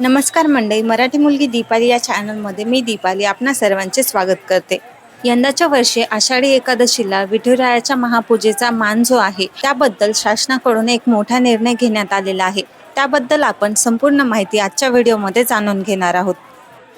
नमस्कार मंडळी मराठी मुलगी दीपाली या चॅनलमध्ये मी दीपाली आपणा सर्वांचे स्वागत करते. यंदाच्या वर्षी आषाढी एकादशीला विठुरायाच्या महापूजेचा मान जो आहे त्याबद्दल शासनाकडून एक मोठा निर्णय घेण्यात आलेला आहे. त्याबद्दल आपण संपूर्ण माहिती आजच्या व्हिडिओमध्ये जाणून घेणार आहोत.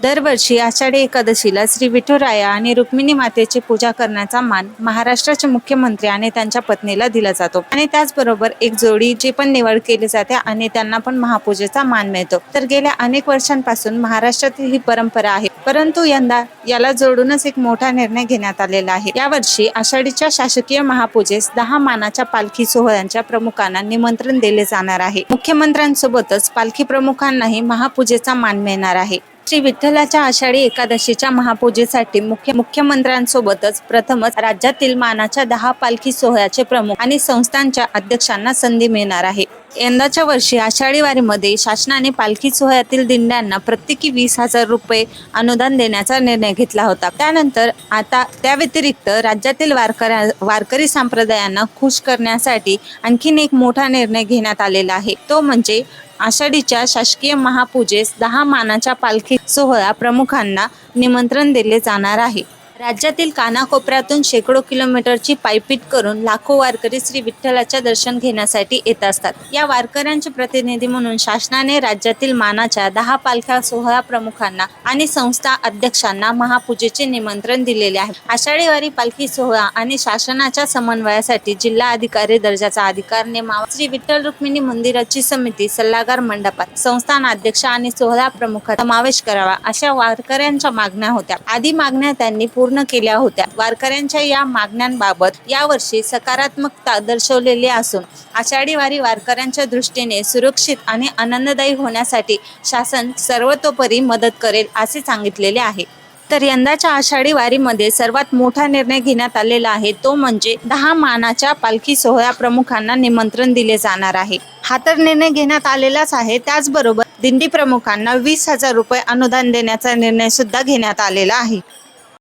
दरवर्षी आषाढी एकादशीला श्री विठुराया आणि रुक्मिणी मातेची पूजा करण्याचा मान महाराष्ट्राचे मुख्यमंत्री आणि त्यांच्या पत्नीला दिला जातो. आणि त्याचबरोबर एक जोडीची पण निवड केली जाते आणि त्यांना पण महापूजेचा मान मिळतो. तर गेल्या अनेक वर्षांपासून महाराष्ट्रातील ही परंपरा आहे. परंतु यंदा याला जोडूनच एक मोठा निर्णय घेण्यात आलेला आहे. यावर्षी आषाढीच्या शासकीय महापूजेस दहा मानाच्या पालखी सोहळ्यांच्या प्रमुखांना निमंत्रण दिले जाणार आहे. मुख्यमंत्र्यांसोबतच पालखी प्रमुखांनाही महापूजेचा मान मिळणार आहे. श्री विठ्ठलाच्या आषाढी एकादशीच्या महापूजेसाठी मुख्य मुख्यमंत्र्यांसोबतच प्रथमच राज्यातील मानाच्या दहा पालखी सोहळ्याचे प्रमुख आणि संस्थांच्या अध्यक्षांना संधी मिळणार आहे. यंदाच्या वर्षी आषाढी वारीमध्ये शासनाने पालखी सोहळ्यातील दिंड्यांना प्रत्येकी वीस हजार रुपये अनुदान देण्याचा निर्णय घेतला होता. त्यानंतर आता त्या व्यतिरिक्त राज्यातील वारकऱ्या वारकरी संप्रदायांना खुश करण्यासाठी आणखीन एक मोठा निर्णय घेण्यात आलेला आहे. तो म्हणजे आषाढीच्या शासकीय महापूजेस दहा मानाच्या पालखी सोहळा प्रमुखांना निमंत्रण दिले जाणार आहे. राज्यातील कानाकोपऱ्यातून शेकडो किलोमीटरची पायपीट करून लाखो वारकरी श्री विठ्ठलाच्या दर्शन घेण्यासाठी येत असतात. या वारकऱ्यांचे प्रतिनिधी म्हणून शासनाने राज्यातील मानाच्या दहा पालख्या सोहळा प्रमुखांना आणि संस्था अध्यक्षांना महापूजेचे निमंत्रण दिलेले आहे. आषाढी वारी पालखी सोहळा आणि शासनाच्या समन्वयासाठी जिल्हा अधिकारी दर्जाचा अधिकार नेमावा. श्री विठ्ठल रुक्मिणी मंदिराची समिती सल्लागार मंडपात संस्थान अध्यक्ष आणि सोहळा प्रमुख समावेश करावा अशा वारकऱ्यांच्या मागण्या होत्या. आदी मागण्या त्यांनी पूर्ण केल्या होत्या. वारकऱ्यांच्या या मागण्यांबाबत यावर्षी सकारात्मकता दर्शवलेली असून आषाढी वारी वारकऱ्यांच्या दृष्टीने सुरक्षित आणि आनंददायी होण्यासाठी शासन सर्वतोपरी मदत करेल असे सांगितलेले आहे. तर यंदाच्या आषाढी वारीमध्ये सर्वात मोठा निर्णय घेण्यात आलेला आहे तो म्हणजे दहा मानाच्या पालखी सोहळ्या प्रमुखांना निमंत्रण दिले जाणार आहे. हा तर निर्णय घेण्यात आलेलाच आहे. त्याचबरोबर दिंडी प्रमुखांना वीस हजार रुपये अनुदान देण्याचा निर्णय सुद्धा घेण्यात आलेला आहे.